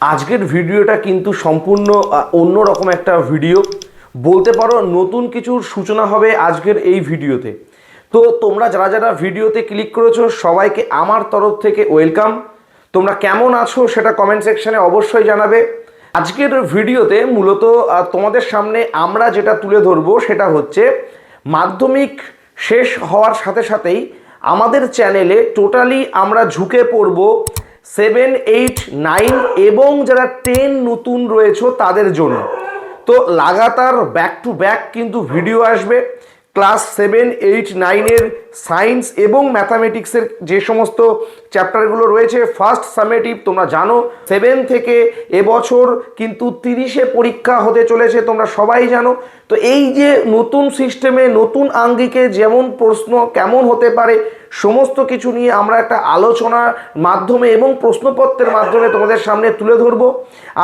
আজকের ভিডিওটা কিন্তু সম্পূর্ণ আহ, অন্যরকম একটা ভিডিও। বলতে পারো নতুন কিছুর সূচনা হবে আজকের এই ভিডিওতে। তো তোমরা যারা যারা ভিডিওতে ক্লিক করেছ সবাইকে আমার তরফ থেকে ওয়েলকাম তোমরা কেমন আছো সেটা কমেন্ট সেকশানে অবশ্যই জানাবে। আজকের ভিডিওতে মূলত তোমাদের সামনে আমরা যেটা তুলে ধরবো সেটা হচ্ছে মাধ্যমিক শেষ হওয়ার সাথে সাথেই আমাদের চ্যানেলে টোটালি আমরা ঝুঁকে পড়ব সেভেন, এইট, নাইন এবং যারা টেন নতুন রয়েছে তাদের জন্য। তো লাগাতার ব্যাক টু ব্যাক কিন্তু ভিডিও আসবে। ক্লাস সেভেন, এইট, নাইনের সায়েন্স এবং ম্যাথামেটিক্সের যে সমস্ত চ্যাপ্টারগুলো রয়েছে ফার্স্ট সামেটিভ তোমরা জানো, সেভেন থেকে এবছর কিন্তু তিরিশে পরীক্ষা হতে চলেছে, তোমরা সবাই জানো। তো এই যে নতুন সিস্টেমে নতুন আঙ্গিকে যেমন প্রশ্ন কেমন হতে পারে সমস্ত কিছু নিয়ে আমরা একটা আলোচনার মাধ্যমে এবং প্রশ্নপত্রের মাধ্যমে তোমাদের সামনে তুলে ধরবো।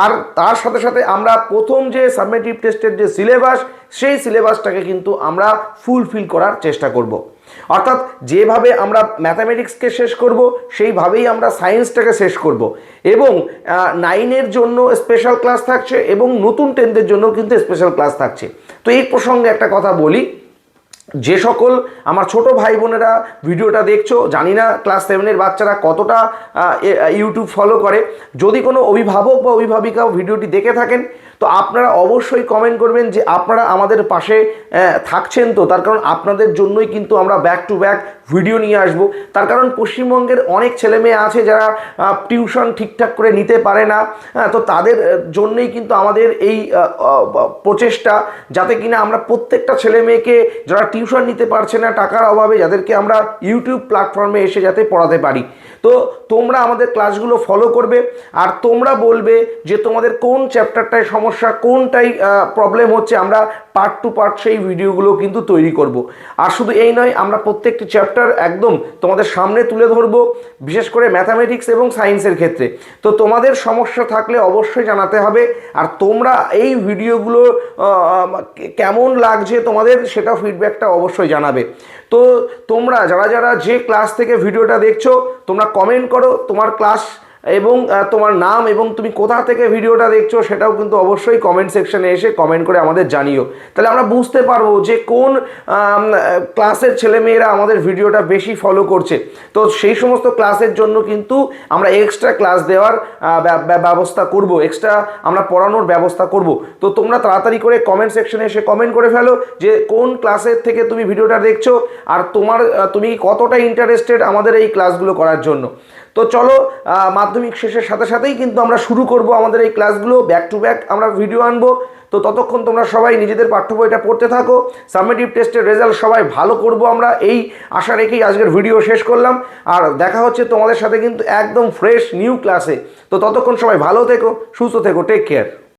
আর তার সাথে সাথে আমরা প্রথম যে সাবমেটিভ টেস্টের যে সিলেবাস সেই সিলেবাসটাকে কিন্তু আমরা ফুলফিল করার চেষ্টা করব। অর্থাৎ যেভাবে আমরা ম্যাথামেটিক্সকে শেষ করব, সেইভাবেই আমরা সায়েন্সটাকে শেষ করব। এবং নাইনের জন্য স্পেশাল ক্লাস থাকছে এবং নতুন টেনদের জন্য কিন্তু স্পেশাল ক্লাস থাকছে। তো এই প্রসঙ্গে একটা কথা বলি। যে সকল আমার ছোট ভাই বোনেরা ভিডিওটা দেখছ জানি না ক্লাস সেভেনের বাচ্চারা কতটা ইউটিউব ফলো করে। যদি কোনো অভিভাবক বা অভিভাবিকাও ভিডিওটি দেখে থাকেন তো আপনারা অবশ্যই কমেন্ট করবেন যে আপনারা আমাদের পাশে থাকছেন তো। তার কারণ আপনাদের জন্যই কিন্তু আমরা ব্যাক টু ব্যাক ভিডিও নিয়ে আসব। তার কারণ পশ্চিমবঙ্গের অনেক ছেলে মেয়ে আছে যারা টিউশন ঠিকঠাক করে নিতে পারে না হ্যাঁ, তো তাদের জন্যই কিন্তু আমাদের এই প্রচেষ্টা যাতে কিনা আমরা প্রত্যেকটা ছেলে মেয়েকে যারা টিউশন নিতে পারছে না, টাকার অভাবে যাদেরকে আমরা ইউটিউব প্ল্যাটফর্মে এসে যাতে পড়াতে পারি। তো তোমরা আমাদের ক্লাসগুলো ফলো করবে, আর তোমরা বলবে যে তোমাদের কোন চ্যাপ্টারটায় সমস্যা কোনটাই প্রবলেম হচ্ছে, আমরা পার্ট টু পার্ট সেই ভিডিওগুলো কিন্তু তৈরি করব। আর শুধু এই নয়, আমরা প্রত্যেকটি চ্যাপ্টার একদম তোমাদের সামনে তুলে ধরবো, বিশেষ করে ম্যাথামেটিক্স এবং সায়েন্সের ক্ষেত্রে। তো তোমাদের সমস্যা থাকলে অবশ্যই জানাতে হবে, আর তোমরা এই ভিডিওগুলো কেমন লাগছে তোমাদের সেটা ফিডব্যাকটা অবশ্যই জানাবে। তো তোমরা, যারা যারা যে ক্লাস থেকে ভিডিওটা দেখছ, তোমরা কমেন্ট করো, তোমার ক্লাস এবং তোমার নাম এবং তুমি কোথা থেকে ভিডিওটা দেখছ সেটাও কিন্তু অবশ্যই কমেন্ট সেকশনে এসে কমেন্ট করে আমাদের জানিও। তাহলে আমরা বুঝতে পারব যে কোন ক্লাসের ছেলেমেয়েরা আমাদের ভিডিওটা বেশি ফলো করছে। তো সেই সমস্ত ক্লাসের জন্য কিন্তু আমরা এক্সট্রা ক্লাস দেওয়ার ব্যবস্থা করব। এক্সট্রা আমরা পড়ানোর ব্যবস্থা করব। তো তোমরা তাড়াতাড়ি করে কমেন্ট সেকশনে এসে কমেন্ট করে ফেলো যে কোন ক্লাসের থেকে তুমি ভিডিওটা দেখছ আর তোমার তুমি কতটা ইন্টারেস্টেড আমাদের এই ক্লাসগুলো করার জন্য। তো চলো মাধ্যমিক শেষের সাথে সাথেই কিন্তু আমরা শুরু করব আমাদের এই ক্লাসগুলো ব্যাক টু ব্যাক আমরা ভিডিও আনব। তো ততক্ষণ তোমরা সবাই নিজেদের পাঠ্য বইটা পড়তে থাকো। সামেটিভ টেস্টের রেজাল্ট সবাই ভালো করব আমরা। এই আশা রেখেই আজকের ভিডিও শেষ করলাম। আর দেখা হচ্ছে তোমাদের সাথে কিন্তু একদম ফ্রেশ নিউ ক্লাসে তো ততক্ষণ সবাই ভালো থেকো, সুস্থ থেকো টেক কেয়ার